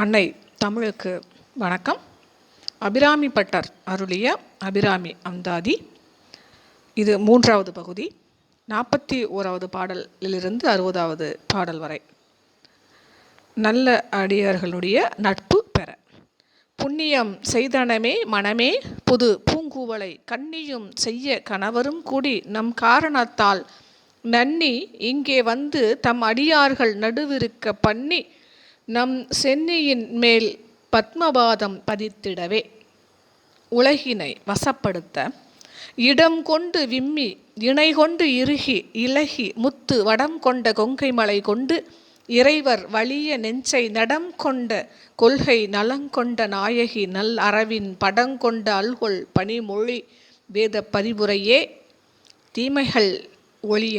அன்னை தமிழுக்கு வணக்கம். அபிராமி பட்டர் அருளிய அபிராமி அந்தாதி. இது மூன்றாவது பகுதி. நாற்பத்தி ஓராவது பாடலிலிருந்து அறுபதாவது பாடல் வரை. நல்ல அடியார்களுடைய நட்பு பெற. புண்ணியம் செய்தனமே மனமே புது பூங்குவலை கண்ணியும் செய்ய கணவரும் கூடி நம் காரணத்தால் நன்னி இங்கே வந்து தம் அடியார்கள் நடுவிருக்க பண்ணி நம் சென்னியின் மேல் பத்மபாதம் பதித்திடவே. உலகினை வசப்படுத்த இடம் கொண்டு விம்மி இணை கொண்டு இறுகி இலகி முத்து வடம் கொண்ட கொங்கை மலை கொண்டு இறைவர் வலிய நெஞ்சை நடம் கொண்ட கொள்கை நலங்கொண்ட நாயகி நல் அறவின் படங்கொண்ட அல்கொள் பனிமொழி வேத பரிபுரையே தீமைகள் ஒழிய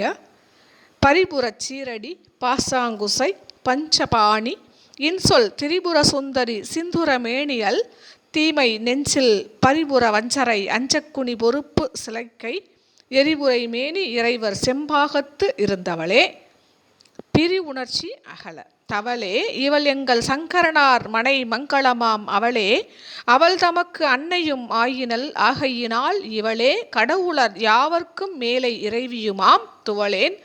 பரிபுரச் சீரடி பாசாங்குசை பஞ்சபாணி இன்சொல் திரிபுர சுந்தரி சிந்துரமேனியல் தீமை நெஞ்சில் பரிபுர வஞ்சரை அஞ்சக்குனி பொறுப்பு சிலைக்கை எரிபுரை மேனி இறைவர் செம்பாகத்து இருந்தவளே. பிரி உணர்ச்சி அகல. தவளே இவள் எங்கள் சங்கரனார் மனை மங்களமாம் அவளே. அவள் தமக்கு அன்னையும் ஆயினல் ஆகையினால் இவளே கடவுளர் யாவர்க்கும் மேலே இறைவியுமாம் துவளேன்.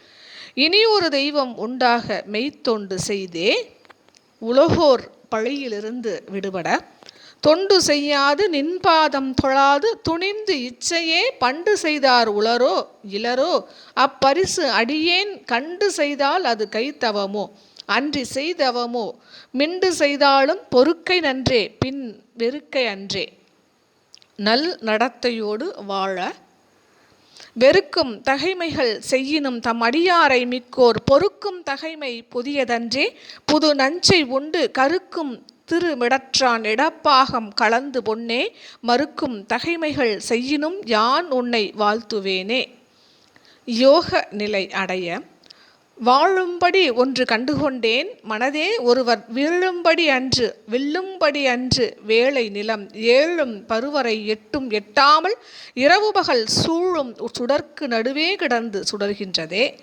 இனியொரு தெய்வம் உண்டாக மெய்த்தொண்டு செய்தே. உலகோர் பழியிலிருந்து விடுபட. தொண்டு செய்யாது நின்பாதம் தொழாது துணிந்து இச்சையே பண்டு செய்தார் உளரோ இளரோ அப்பரிசு அடியேன் கண்டு செய்தால் அது கைத்தவமோ? அன்றி செய்தவமோ? மிண்டு செய்தாலும் பொறுக்கை நன்றே பின் வெறுக்கை அன்றே. நல் நடத்தையோடு வாழ வெறுக்கும் தகைமைகள் செய்யினும் தம் அடியாரை மிக்கோர் பொறுக்கும் தகைமை புதியதன்றே. புது நஞ்சை உண்டு கருக்கும் திருமிடற்றான் இடப்பாகம் கலந்து பொன்னே. மறுக்கும் தகைமைகள் செய்யினும் யான் உன்னை வாழ்த்துவேனே. யோக நிலை அடைய வாழும்படி ஒன்று கண்டுகொண்டேன். மனதே ஒருவர் வீழும்படி அன்று வில்லும்படி அன்று வேலை நிலம் ஏழும் பருவரை எட்டும் எட்டாமல் இரவு பகல் சூழும் சுடர்க்கு நடுவே கிடந்து சுடர்கின்றதே.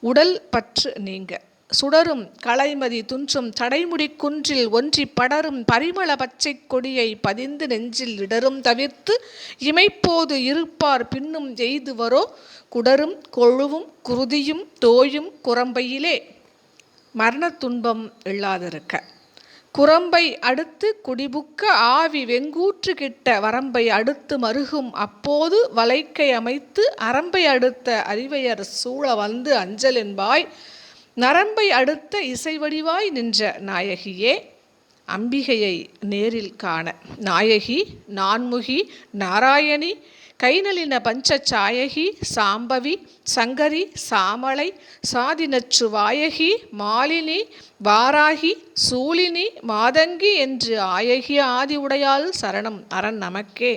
உடல் பற்று நீங்க. சுடரும் களைமதி துன்றும் தடைமுடி குன்றில் ஒன்றி படரும் பரிமள பச்சை கொடியை பதிந்து நெஞ்சில் இடரும் தவிர்த்து இமைப்போது இருப்பார் பின்னும் எய்துவரோ? குடரும் கொழுவும் குருதியும் தோயும் குரம்பையிலே. மரணத் துன்பம் இல்லாதிருக்க. குரம்பை அடுத்து குடிபுக்க ஆவி வெங்கூற்று கிட்ட வரம்பை அடுத்து மருகும். அப்போது வலைக்கை அமைத்து அரம்பை அடுத்த அறிவையர் சூழ வந்து அஞ்சல் என்பாய். நரம்பை அடுத்த இசைவடிவாய் நின்ற நாயகியே அம்பிகையை நேரில் காண. நாயகி நான்முகி நாராயணி கைநலின பஞ்சச்சாயகி சாம்பவி சங்கரி சாமலை சாதினச்சு வாயகி மாலினி வாராகி சூலினி மாதங்கி என்று ஆயகி ஆதி உடையால் சரணம் அரண் நமக்கே.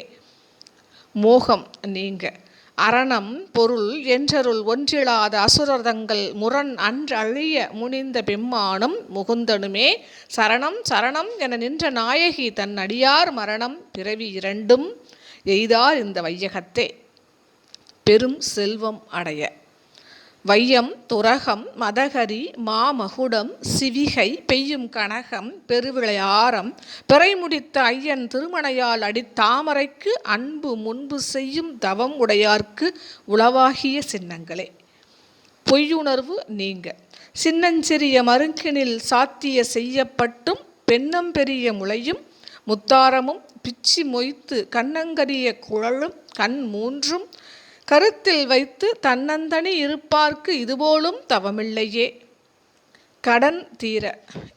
மோகம் நீங்க. அரணம் பொருள் என்றருள் ஒன்றிலாத அசுரதங்கள் முரண் அன்றழிய முனிந்த பெம்மானும் முகுந்தனுமே. சரணம் சரணம் என நின்ற நாயகி தன் அடியார் மரணம் பிறவி இரண்டும் எய்தார் இந்த வையகத்தே. பெரும் செல்வம் அடைய. வையம் துரகம் மதகரி மாமகுடம் சிவிகை பெய்யும் கனகம் பெருவிளையாரம் பிறைமுடித்த ஐயன் திருமணையால் அடித்தாமரைக்கு அன்பு முன்பு செய்யும் தவம் உடையார்க்கு உளவாகிய சின்னங்களே. பொய்யுணர்வு நீங்க. சின்னஞ்சிறிய மருங்கினில் சாத்திய செய்யப்பட்டும் பெண்ணம் பெரிய முளையும் முத்தாரமும் பிச்சி மொய்த்து கண்ணங்கரிய குழலும் கண் மூன்றும் கருத்தில் வைத்து தன்னந்தனி இருப்பார்க்கு இதுபோலும் தவமில்லையே. கடன் தீர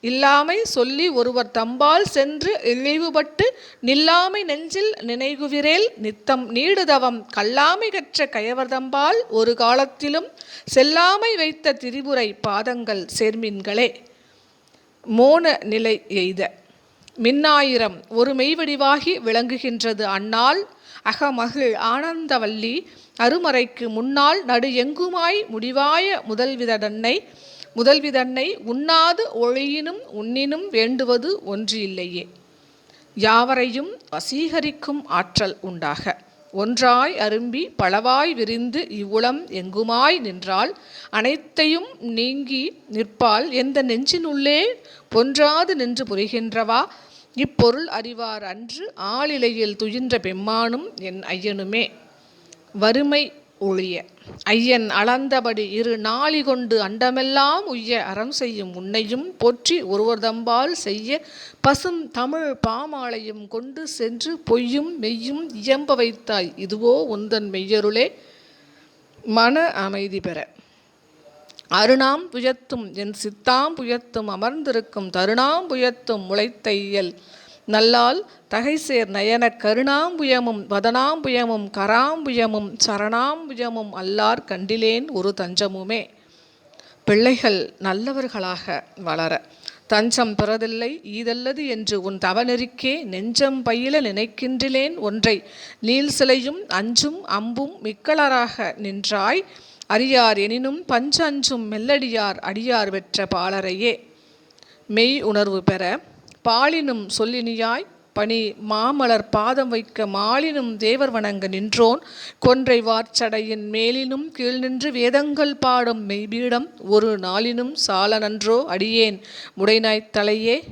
இல்லாமை சொல்லி ஒருவர் தம்பால் சென்று இழிவுபட்டு நில்லாமை நெஞ்சில் நினைகுவிரேல் நித்தம் நீடுதவம் கல்லாமை கற்ற கயவர்தம்பால் ஒரு காலத்திலும் செல்லாமை வைத்த திரிபுரை பாதங்கள் சேர்மின்களே. மோன நிலை எய்த மின்னாயிரம் ஒரு மெய்வடிவாகி விளங்குகின்றது அந்நாள். அகமகிழ் ஆனந்தவல்லி அருமறைக்கு முன்னால் நடு எங்குமாய் முடிவாய முதல்விதடன்னை முதல்விதன்னை உண்ணாது ஒழியினும் உண்ணினும் வேண்டுவது ஒன்று இல்லையே யாவரையும் வசீகரிக்கும் ஆற்றல் உண்டாக. ஒன்றாய் அரும்பி பலவாய் விரிந்து இவ்வுளம் எங்குமாய் நின்றால் அனைத்தையும் நீங்கி நிற்பால் எந்த நெஞ்சினுள்ளே பொன்றாது நின்று புரிகின்றவா? இப்பொருள் அறிவார் அன்று ஆளிலையில் துயின்ற பெம்மானும் என் ஐயனுமே. வறுமை ஒழிய. ஐயன் அளந்தபடி இரு நாளி கொண்டு அண்டமெல்லாம் உய்ய அறம் செய்யும் உன்னையும் போற்றி ஒருவர்தம்பால் செய்ய பசும் தமிழ் பாமாலையும் கொண்டு சென்று பொய்யும் மெய்யும் இயம்ப வைத்தாய். இதுவோ உந்தன் மெய்யருளே. மன அமைதி பெற. அருணாம் புயத்தும் என் சித்தாம் புயத்தும் அமர்ந்திருக்கும். தருணாம் புயத்தும் முளைத்த இயல். நல்லால் தகைசேர் நயனக் கருணாம்புயமும் வதனாம்புயமும் கராம்புயமும் சரணாம்புயமும் அல்லார் கண்டிலேன் ஒரு தஞ்சமுமே. பிள்ளைகள் நல்லவர்களாக வளர. தஞ்சம் பிறதில்லை ஈதல்லது என்று உன் தவநெறிக்கே நெஞ்சம் பயில நினைக்கின்றிலேன் ஒன்றை. நீல் சிலையும் அஞ்சும் அம்பும் மிக்களராக நின்றாய். அறியார் எனினும் பஞ்ச அஞ்சும் மெல்லடியார் அடியார் வெற்ற பாலரையே. மெய் உணர்வு பெற பாலினும் சொல்லினியாய் பணி மாமலர் பாதம் வைக்க மாலினும் தேவர் வணங்க நின்றோன். கொன்றை வார்ச்சடையின் மேலினும் கீழ் நின்று வேதங்கள் பாடும் மெய்பீடம் ஒரு நாளினும் சால நன்றோ அடியேன். முடைநாய்த் தலையே